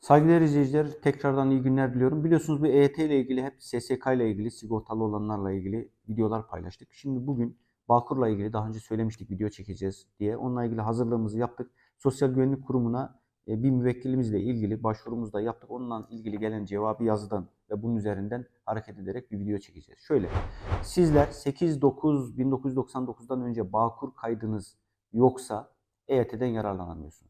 Saygıdeğer izleyiciler, tekrardan iyi günler diliyorum. Biliyorsunuz bu EYT ile ilgili hep SSK ile ilgili, sigortalı olanlarla ilgili videolar paylaştık. Şimdi bugün Bağkur'la ilgili daha önce söylemiştik video çekeceğiz diye. Onunla ilgili hazırlığımızı yaptık. Sosyal Güvenlik Kurumu'na e, bir müvekkilimizle ilgili başvurumuzu da yaptık. Onunla ilgili gelen cevabı yazıdan ve bunun üzerinden hareket ederek bir video çekeceğiz. Şöyle, sizler 8-9-1999'dan önce Bağkur kaydınız yoksa EYT'den yararlanamıyorsunuz.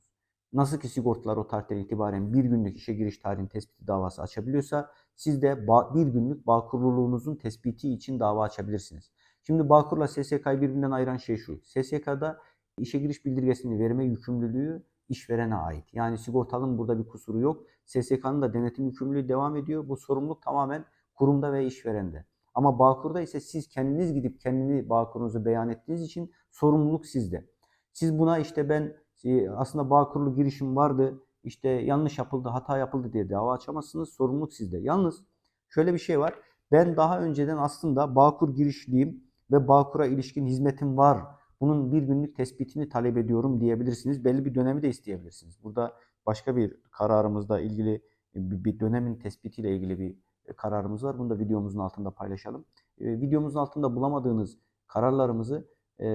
Nasıl ki sigortalar o tarihten itibaren bir günlük işe giriş tarihinin tespiti davası açabiliyorsa siz de bir günlük bağkurluluğunuzun tespiti için dava açabilirsiniz. Şimdi Bağkur'la SSK'yı birbirinden ayıran şey şu. SSK'da işe giriş bildirgesini verme yükümlülüğü işverene ait. Yani sigortalının burada bir kusuru yok. SSK'nın da denetim yükümlülüğü devam ediyor. Bu sorumluluk tamamen kurumda ve işverende. Ama Bağkur'da ise siz kendiniz gidip kendini Bağkur'unuzu beyan ettiğiniz için sorumluluk sizde. Siz buna işte ben e, aslında Bağkurlu girişim vardı, işte yanlış yapıldı, hata yapıldı diye dava açamazsınız. Sorumluluk sizde. Yalnız şöyle bir şey var. Ben daha önceden aslında Bağkur girişliyim ve Bağkur'a ilişkin hizmetim var. Bunun bir günlük tespitini talep ediyorum diyebilirsiniz. Belli bir dönemi de isteyebilirsiniz. Burada başka bir kararımızda ilgili bir dönemin tespitiyle ilgili bir kararımız var. Bunu da videomuzun altında paylaşalım. E, Videomuzun altında bulamadığınız kararlarımızı e,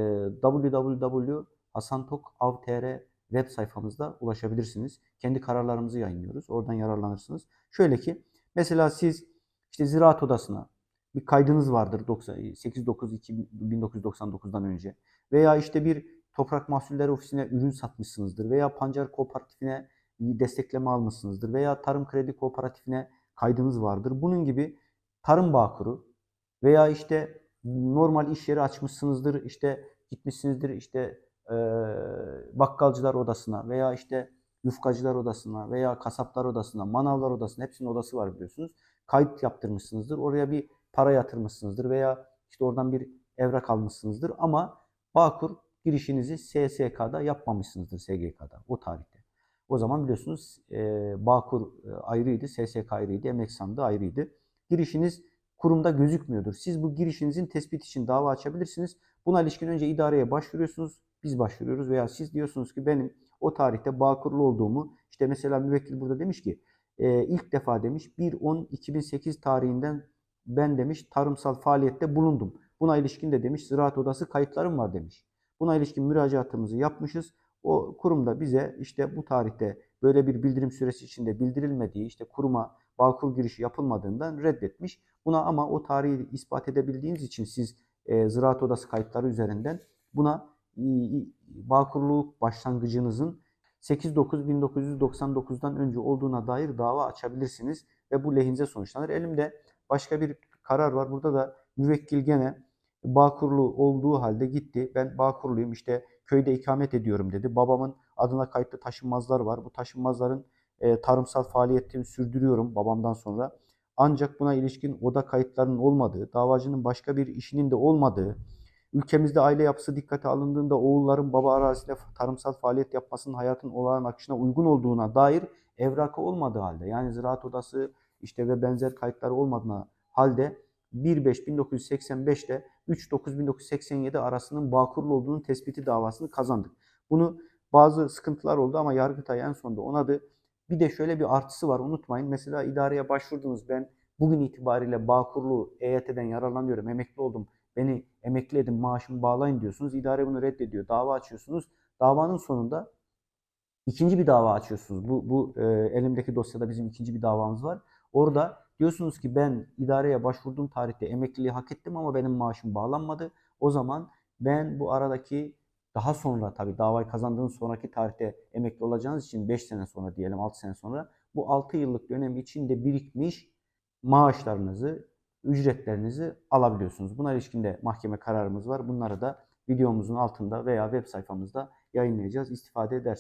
www.hasantok.av.tr web sayfamızda ulaşabilirsiniz. Kendi kararlarımızı yayınlıyoruz. Oradan yararlanırsınız. Şöyle ki mesela siz işte Ziraat Odası'na bir kaydınız vardır 8-9-1999'dan önce veya işte bir Toprak Mahsulleri Ofisi'ne ürün satmışsınızdır veya Pancar Kooperatifine destekleme almışsınızdır veya Tarım Kredi Kooperatifine kaydınız vardır. Bunun gibi Tarım Bağkuru veya işte normal iş yeri açmışsınızdır, işte gitmişsinizdir işte e, bakkalcılar odasına veya işte yufkacılar odasına veya kasaplar odasına, manavlar odasına hepsinin odası var biliyorsunuz. Kayıt yaptırmışsınızdır. Oraya bir para yatırmışsınızdır veya işte oradan bir evrak almışsınızdır ama Bağkur girişinizi SSK'da yapmamışsınızdır SGK'da o tarihte. O zaman biliyorsunuz e, Bağkur ayrıydı, SSK ayrıydı, Emek Sandığı ayrıydı. Girişiniz kurumda gözükmüyordur. Siz bu girişinizin tespit için dava açabilirsiniz. Buna ilişkin önce idareye başvuruyorsunuz. Biz başvuruyoruz veya siz diyorsunuz ki benim o tarihte Bağkurlu olduğumu işte mesela müvekkil burada demiş ki e, ilk defa demiş 1-10-2008 tarihinden ben demiş tarımsal faaliyette bulundum. Buna ilişkin de demiş Ziraat Odası kayıtlarım var demiş. Buna ilişkin müracaatımızı yapmışız. O kurumda bize işte bu tarihte böyle bir bildirim süresi içinde bildirilmediği, işte kuruma Bağkur girişi yapılmadığından reddetmiş. Buna ama o tarihi ispat edebildiğiniz için siz e, Ziraat Odası kayıtları üzerinden buna Bağkurluluk başlangıcınızın 8-9-1999'dan önce olduğuna dair dava açabilirsiniz ve bu lehinize sonuçlanır. Elimde başka bir karar var. Burada da müvekkil gene Bağkurlu olduğu halde gitti. Ben Bağkurluyum işte köyde ikamet ediyorum dedi. Babamın adına kayıtlı taşınmazlar var. Bu taşınmazların e, tarımsal faaliyetini sürdürüyorum babamdan sonra. Ancak buna ilişkin oda kayıtlarının olmadığı, davacının başka bir işinin de olmadığı, ülkemizde aile yapısı dikkate alındığında oğulların baba arazisinde tarımsal faaliyet yapmasının hayatın olağan akışına uygun olduğuna dair evrakı olmadığı halde, yani ziraat odası işte ve benzer kayıtları olmadığına halde 1.5.1985'te 3.9.1987 arasının Bağkurlu olduğunun tespiti davasını kazandık. Bunu bazı sıkıntılar oldu ama Yargıtay en sonunda onadı. Bir de şöyle bir artısı var unutmayın. Mesela idareye başvurdunuz ben bugün itibariyle Bağkurlu EYT'den yararlanıyorum, emekli oldum, beni emekli edin, maaşımı bağlayın diyorsunuz. İdare bunu reddediyor. Dava açıyorsunuz. Davanın sonunda ikinci bir dava açıyorsunuz. Bu, bu e, elimdeki dosyada bizim ikinci bir davamız var. Orada diyorsunuz ki ben idareye başvurduğum tarihte emekliliği hak ettim ama benim maaşım bağlanmadı. O zaman ben bu aradaki daha sonra tabii davayı kazandığınız sonraki tarihte emekli olacağınız için 5 sene sonra diyelim 6 sene sonra bu 6 yıllık dönem içinde birikmiş maaşlarınızı, ücretlerinizi alabiliyorsunuz. Buna ilişkin de mahkeme kararımız var. Bunları da videomuzun altında veya web sayfamızda yayınlayacağız. İstifade edersiniz.